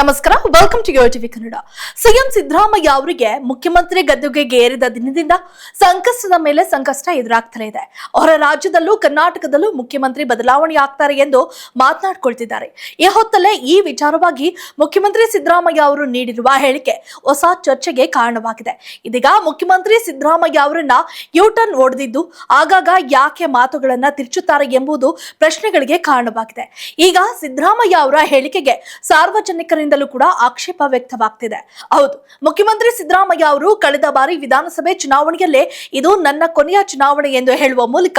ನಮಸ್ಕಾರ. Welcome to TV Kannada CM Siddaramaiah ಅವರಿಗೆ ಮುಖ್ಯಮಂತ್ರಿ ಗದ್ದುಗೆಗೆ ಏರಿದ ದಿನದಿಂದ ಸಂಕಷ್ಟದ ಮೇಲೆ ಸಂಕಷ್ಟ ಎದುರಾಗ್ತಾ ಇದೆ. ಅವರ ರಾಜ್ಯದಲ್ಲೂ ಕರ್ನಾಟಕದಲ್ಲೂ ಮುಖ್ಯಮಂತ್ರಿ ಬದಲಾವಣೆ ಆಗ್ತಾರೆ ಎಂದು ಮಾತನಾಡ್ಕೊಳ್ತಿದ್ದಾರೆ. ಈ ಹೊತ್ತಲ್ಲೇ ಈ ವಿಚಾರವಾಗಿ ಮುಖ್ಯಮಂತ್ರಿ ಸಿದ್ದರಾಮಯ್ಯ ಅವರು ನೀಡಿರುವ ಹೇಳಿಕೆ ಹೊಸ ಚರ್ಚೆಗೆ ಕಾರಣವಾಗಿದೆ. ಇದೀಗ ಮುಖ್ಯಮಂತ್ರಿ ಸಿದ್ದರಾಮಯ್ಯ ಅವರನ್ನ ಯೂಟರ್ನ್ ಹೊಡೆದಿದ್ದು ಆಗಾಗ ಯಾಕೆ ಮಾತುಗಳನ್ನ ತಿರುಚುತ್ತಾರೆ ಎಂಬುದು ಪ್ರಶ್ನೆಗಳಿಗೆ ಕಾರಣವಾಗಿದೆ. ಈಗ ಸಿದ್ದರಾಮಯ್ಯ ಅವರ ಹೇಳಿಕೆಗೆ ಸಾರ್ವಜನಿಕರಿಂದಲೂ ಕೂಡ ಆಕ್ಷೇಪ ವ್ಯಕ್ತವಾಗ್ತಿದೆ. ಹೌದು, ಮುಖ್ಯಮಂತ್ರಿ ಸಿದ್ದರಾಮಯ್ಯ ಅವರು ಕಳೆದ ಬಾರಿ ವಿಧಾನಸಭೆ ಚುನಾವಣೆಯಲ್ಲೇ ಇದು ನನ್ನ ಕೊನೆಯ ಚುನಾವಣೆ ಎಂದು ಹೇಳುವ ಮೂಲಕ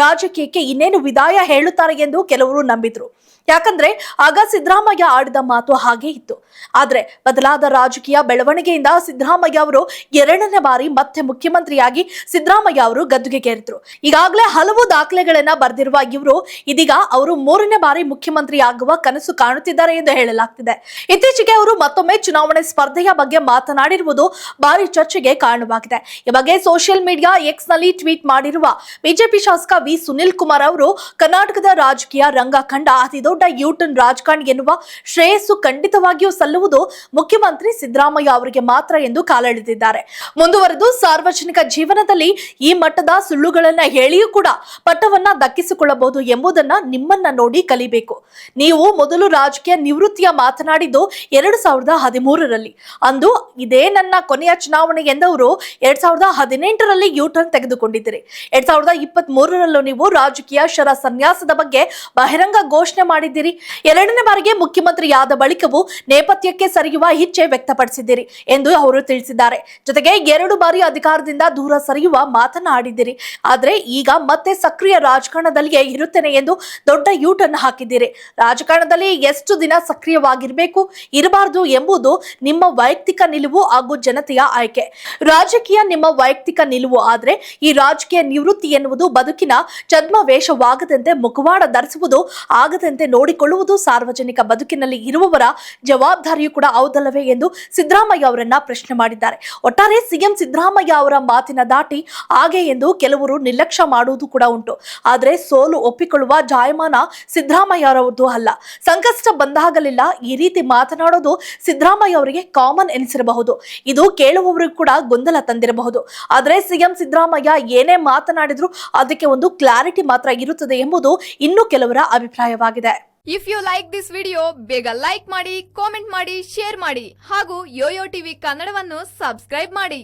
ರಾಜಕೀಯಕ್ಕೆ ಇನ್ನೇನು ವಿದಾಯ ಹೇಳುತ್ತಾರೆ ಎಂದು ಕೆಲವರು ನಂಬಿದ್ರು. ಯಾಕಂದ್ರೆ ಆಗ ಸಿದ್ದರಾಮಯ್ಯ ಆಡಿದ ಮಾತು ಹಾಗೆ ಇತ್ತು. ಆದ್ರೆ ಬದಲಾದ ರಾಜಕೀಯ ಬೆಳವಣಿಗೆಯಿಂದ ಸಿದ್ದರಾಮಯ್ಯ ಅವರು ಎರಡನೇ ಬಾರಿ ಮತ್ತೆ ಮುಖ್ಯಮಂತ್ರಿಯಾಗಿ ಸಿದ್ದರಾಮಯ್ಯ ಅವರು ಗದ್ದುಗೆಗೇರಿದ್ರು ಈಗಾಗಲೇ ಹಲವು ದಾಖಲೆಗಳನ್ನ ಬರೆದಿರುವ ಇವರು, ಇದೀಗ ಅವರು ಮೂರನೇ ಬಾರಿ ಮುಖ್ಯಮಂತ್ರಿ ಆಗುವ ಕನಸು ಕಾಣುತ್ತಿದ್ದಾರೆ ಎಂದು ಹೇಳಲಾಗ್ತಿದೆ. ಇತ್ತೀಚೆಗೆ ಅವರು ಮತ್ತೊಮ್ಮೆ ಚುನಾವಣೆ ಸ್ಪರ್ಧೆಯ ಬಗ್ಗೆ ಮಾತನಾಡಿರುವುದು ಭಾರಿ ಚರ್ಚೆಗೆ ಕಾರಣವಾಗಿದೆ. ಈ ಬಗ್ಗೆ ಸೋಷಿಯಲ್ ಮೀಡಿಯಾ ಎಕ್ಸ್ನಲ್ಲಿ ಟ್ವೀಟ್ ಮಾಡಿರುವ ಬಿಜೆಪಿ ಶಾಸಕ ವಿ ಸುನಿಲ್ ಕುಮಾರ್ ಅವರು, ಕರ್ನಾಟಕದ ರಾಜಕೀಯ ರಂಗ ಕಂಡ ಅತಿದೊಡ್ಡ ಯೂಟರ್ನ್ ರಾಜಕಾರಣಿ ಎನ್ನುವ ಶ್ರೇಯಸ್ಸು ಖಂಡಿತವಾಗಿಯೂ ಸಲ್ಲುವುದು ಮುಖ್ಯಮಂತ್ರಿ ಸಿದ್ದರಾಮಯ್ಯ ಅವರಿಗೆ ಮಾತ್ರ ಎಂದು ಕಾಲೆಳೆದಿದ್ದಾರೆ. ಮುಂದುವರೆದು ಸಾರ್ವಜನಿಕ ಜೀವನದಲ್ಲಿ ಈ ಮಟ್ಟದ ಸುಳ್ಳುಗಳನ್ನ ಹೇಳಿಯೂ ಕೂಡ ಪಟ್ಟವನ್ನ ದಕ್ಕಿಸಿಕೊಳ್ಳಬಹುದು ಎಂಬುದನ್ನ ನಿಮ್ಮನ್ನ ನೋಡಿ ಕಲಿಬೇಕು. ನೀವು ಮೊದಲು ರಾಜಕೀಯ ನಿವೃತ್ತಿಯ ಮಾತನಾಡಿದ್ದು ಎರಡು ಸಾವಿರದ ಹದಿಮೂರರಲ್ಲಿ. ಅಂದು ಇದೇ ನನ್ನ ಕೊನೆಯ ಚುನಾವಣೆ ಎಂದವರು ಎರಡ್ ಸಾವಿರದ ಹದಿನೆಂಟರಲ್ಲಿ ಯೂ ಟರ್ನ್ ತೆಗೆದುಕೊಂಡಿದ್ದೀರಿ. ಎರಡ್ ಸಾವಿರದ ಇಪ್ಪತ್ತ್ ಮೂರರಲ್ಲೂ ನೀವು ರಾಜಕೀಯ ಶರ ಸನ್ಯಾಸದ ಬಗ್ಗೆ ಬಹಿರಂಗ ಘೋಷಣೆ ಮಾಡಿದ್ದೀರಿ. ಎರಡನೇ ಬಾರಿಗೆ ಮುಖ್ಯಮಂತ್ರಿಯಾದ ಬಳಿಕವೂ ನೇಪಥ್ಯಕ್ಕೆ ಸರಿಯುವ ಇಚ್ಛೆ ವ್ಯಕ್ತಪಡಿಸಿದ್ದೀರಿ ಎಂದು ಅವರು ತಿಳಿಸಿದ್ದಾರೆ. ಜೊತೆಗೆ ಎರಡು ಬಾರಿ ಅಧಿಕಾರದಿಂದ ದೂರ ಸರಿಯುವ ಮಾತನಾಡಿದ್ದೀರಿ. ಆದರೆ ಈಗ ಮತ್ತೆ ಸಕ್ರಿಯ ರಾಜಕಾರಣದಲ್ಲಿಯೇ ಇರುತ್ತೇನೆ ಎಂದು ದೊಡ್ಡ ಯೂಟರ್ನ್ ಹಾಕಿದ್ದೀರಿ. ರಾಜಕಾರಣದಲ್ಲಿ ಎಷ್ಟು ದಿನ ಸಕ್ರಿಯವಾಗಿರಬೇಕು? ಇರಬಾರದು ಎಂಬುದು ನಿಮ್ಮ ವೈಯಕ್ತಿಕ ನಿಲುವು ಹಾಗೂ ಜನತೆಯ ಆಯ್ಕೆ. ರಾಜಕೀಯ ನಿಮ್ಮ ವೈಯಕ್ತಿಕ ನಿಲುವು, ಆದ್ರೆ ಈ ರಾಜಕೀಯ ನಿವೃತ್ತಿ ಎನ್ನುವುದು ಬದುಕಿನ ಛದ್ಮವೇಷವಾಗದಂತೆ ಮುಖವಾಡ ಧರಿಸುವುದು, ಆಗದಂತೆ ನೋಡಿಕೊಳ್ಳುವುದು ಸಾರ್ವಜನಿಕ ಬದುಕಿನಲ್ಲಿ ಇರುವವರ ಜವಾಬ್ದಾರಿಯೂ ಕೂಡ ಹೌದಲ್ಲವೇ ಎಂದು ಸಿದ್ದರಾಮಯ್ಯ ಅವರನ್ನ ಪ್ರಶ್ನೆ ಮಾಡಿದ್ದಾರೆ. ಒಟ್ಟಾರೆ ಸಿಎಂ ಸಿದ್ದರಾಮಯ್ಯ ಅವರ ಮಾತಿನ ದಾಟಿ ಹಾಗೆ ಎಂದು ಕೆಲವರು ನಿರ್ಲಕ್ಷ್ಯ ಮಾಡುವುದು ಕೂಡ ಉಂಟು. ಆದ್ರೆ ಸೋಲು ಒಪ್ಪಿಕೊಳ್ಳುವ ಜಾಯಮಾನ ಸಿದ್ದರಾಮಯ್ಯ ಅವರದ್ದು ಅಲ್ಲ. ಸಂಕಷ್ಟ ಬಂದಾಗಲಿಲ್ಲ ಈ ರೀತಿ ಮಾತನಾಡೋದು ಸಿದ್ದರಾಮಯ್ಯ ಅವರಿಗೆ ಕಾಮನ್ ಎನಿಸಿರಬಹುದು. ಇದು ಕೇಳುವವರಿಗೂ ಕೂಡ ಗೊಂದಲ ತಂದಿರಬಹುದು. ಆದರೆ ಸಿಎಂ ಸಿದ್ದರಾಮಯ್ಯ ಏನೇ ಮಾತನಾಡಿದ್ರು ಅದಕ್ಕೆ ಒಂದು ಕ್ಲಾರಿಟಿ ಮಾತ್ರ ಇರುತ್ತದೆ ಎಂಬುದು ಇನ್ನು ಕೆಲವರ ಅಭಿಪ್ರಾಯವಾಗಿದೆ. If you like this video ಬೇಗ ಲೈಕ್ ಮಾಡಿ ಕಾಮೆಂಟ್ ಮಾಡಿ ಶೇರ್ ಮಾಡಿ ಹಾಗೂ ಯೋಯೋ ಟಿವಿ ಕನ್ನಡವನ್ನು ಸಬ್ಸ್ಕ್ರೈಬ್ ಮಾಡಿ.